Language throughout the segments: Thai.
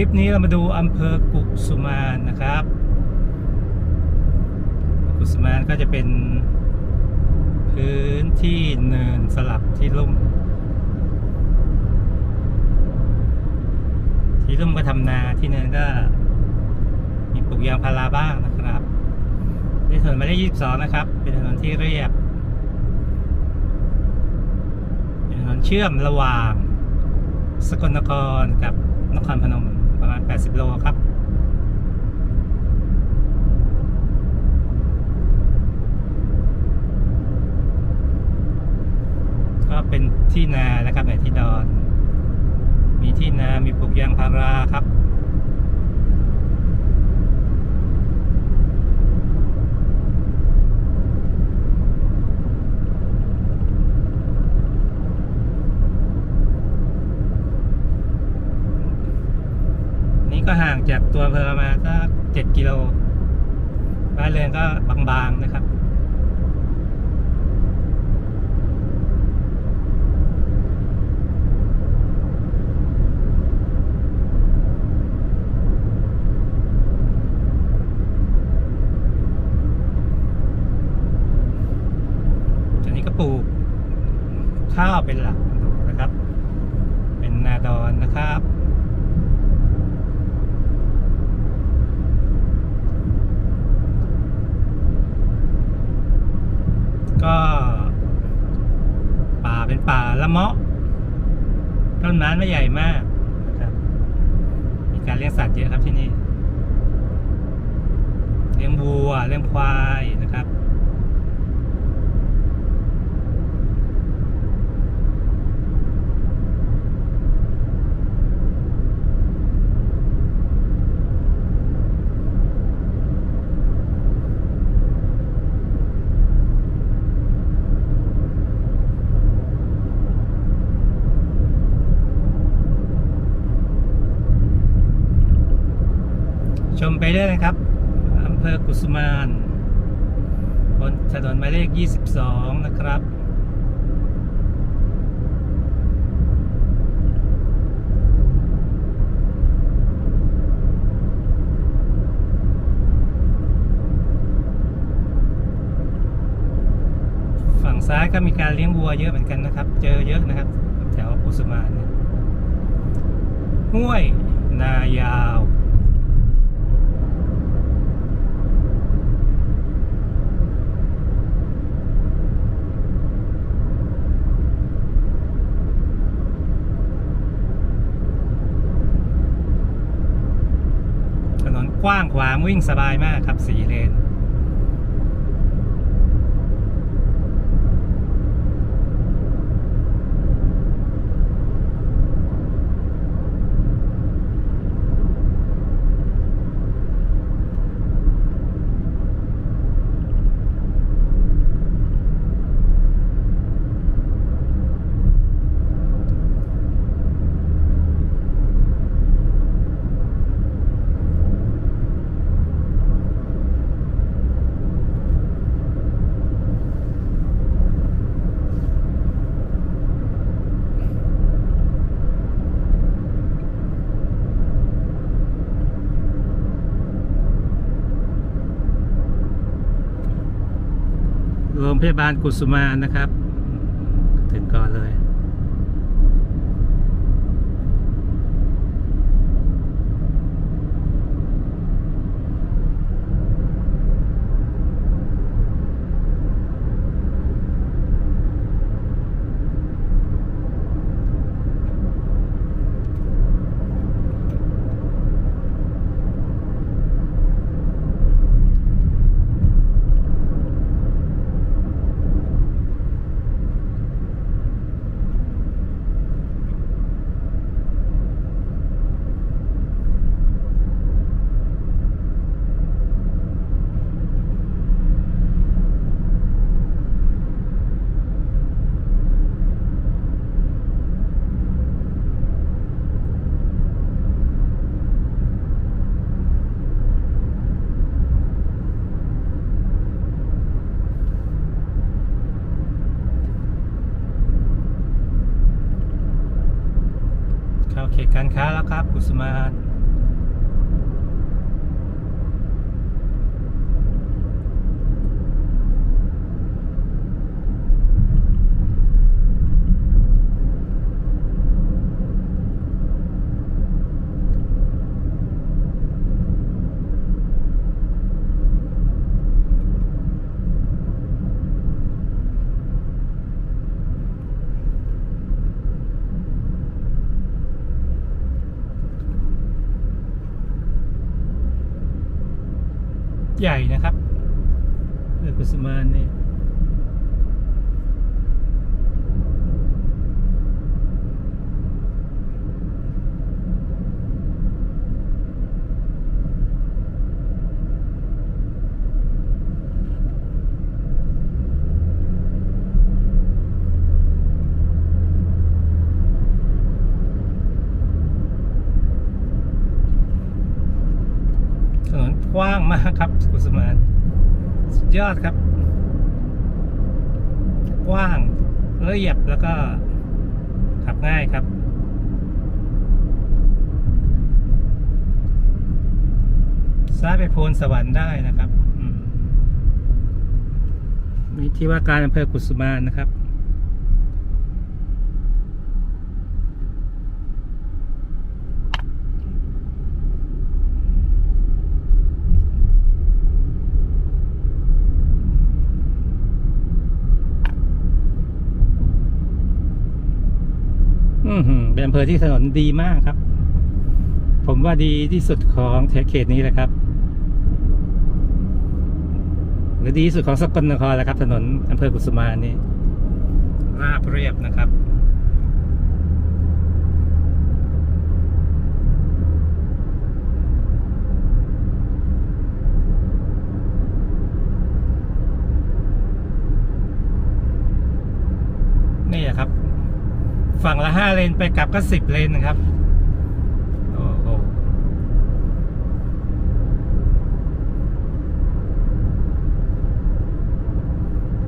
ลิปนี้เรามาดูอำเภอกุสุมานนะครับ กุสุมานก็จะเป็นพื้นที่เนินสลับที่ลุ่ม ที่ลุ่มก็ทำนาที่เนินก็ มีปลูกยางพาราบ้างนะครับที่ถนนหมายเลข22นะครับ เป็นถนนที่เรียบเป็นถนนเชื่อมระหว่างสกลนครกับนครพนม ประมาณ 80 โลครับก็เป็นที่นานะครับในที่ดอน มีที่นา มีปลูกยางพาราครับ นี่ ก็ห่างจากตัวอำเภอมาสักเจ็ดกิโลบ้านเรือนก็บางๆนะครับอันนี้ก็ปลูกข้าวเป็นหลักนะครับ เป็นนาดอนนะครับ ก็ป่าเป็นป่า ละเมาะต้นไม้ไม่ใหญ่มากนะครับมีการเลี้ยงสัตว์เยอะครับที่นี่ เลี้ยงวัวเลี้ยงควายนะครับ ชม ไปเรื่อยนะครับอำเภอกุสุมานบนถนนหมายเลข 22 นะครับ ฝั่งซ้ายก็มีการเลี้ยงวัวเยอะเหมือนกันนะครับ เจอเยอะนะครับ แถวกุสุมานห้วย นายาว ถนน กว้างขวางวิ่งสบายมากครับสี่เลน โรงพยาบาลกุสุมานนะครับ ถึงก่อนเลย เข้าเขตการค้าแล้วครับกุสุมาน ใหญ่นะครับเอกุสมานนี่ย ถนนกว้างมากครับกุสมานสุดยอดครับ กว้างละเอียดแล้วก็ขับง่ายครับซ้ายไปโพนสวรรค์ได้นะครับมีที่ว่าการอำเภอกุสุมานนะครับ อือหือเป็นอำเภอที่ถนนดีมากครับ ผมว่าดีที่สุดของเขตนี้แหละครับหรือดีที่สุดของสกลนครแหละครับ ถนนอำเภอกุสุมานนี่ราบเรียบนะครับ นี่แหละครับ ฝั่ง ละห้าเลนไปกลับก็สิบเลนนะครับโอ้โห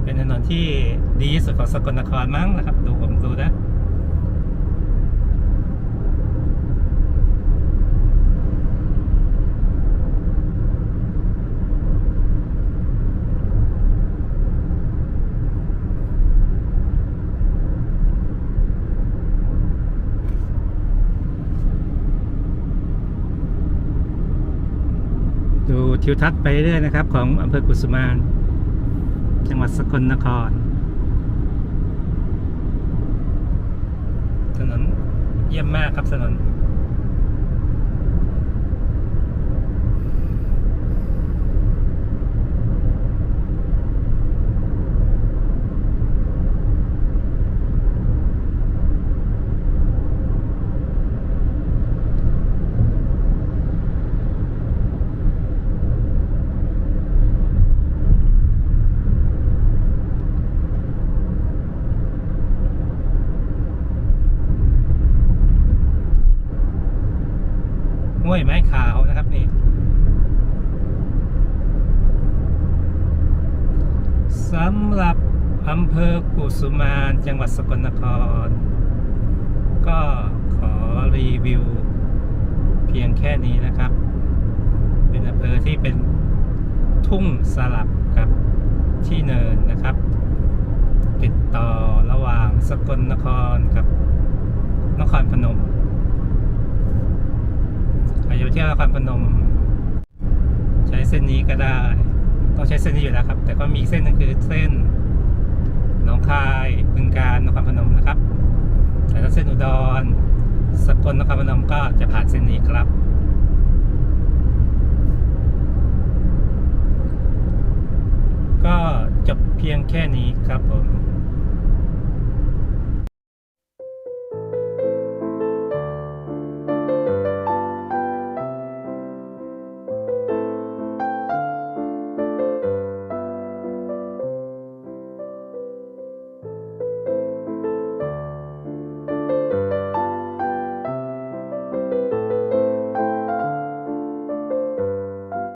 เป็นถนนที่ดีที่สุดของสกลนครมั้งนะครับ ดูผมดูนะ ดู ทิวทัศน์ไปเรื่อยนะครับ ของอำเภอกุสุมานจังหวัดสกลนคร ถนนเยี่ยมมากครับถนน ม้ขาวนะครับนี่สำหรับอำเภอกุสุมานจังหวัดสกลนคร ก็ขอรีวิว เพียงแค่นี้นะครับ เป็นอำเภอที่เป็นทุ่งสลับกับที่เนินนะครับ ติดต่อระหว่างสกลนครกับนครพนม ใครจะไปเที่ยวนครพนม ใช้เส้นนี้ก็ได้ต้องใช้เส้นนี้อยู่แล้วครับ แต่ก็มีเส้นนึงคือเส้นหนองคายบึงการนครพนมนะครับแต่ถ้าเส้นอุดรสกลนครพนมก็จะผ่านเส้นนี้ครับ ก็จบเพียงแค่นี้ครับผม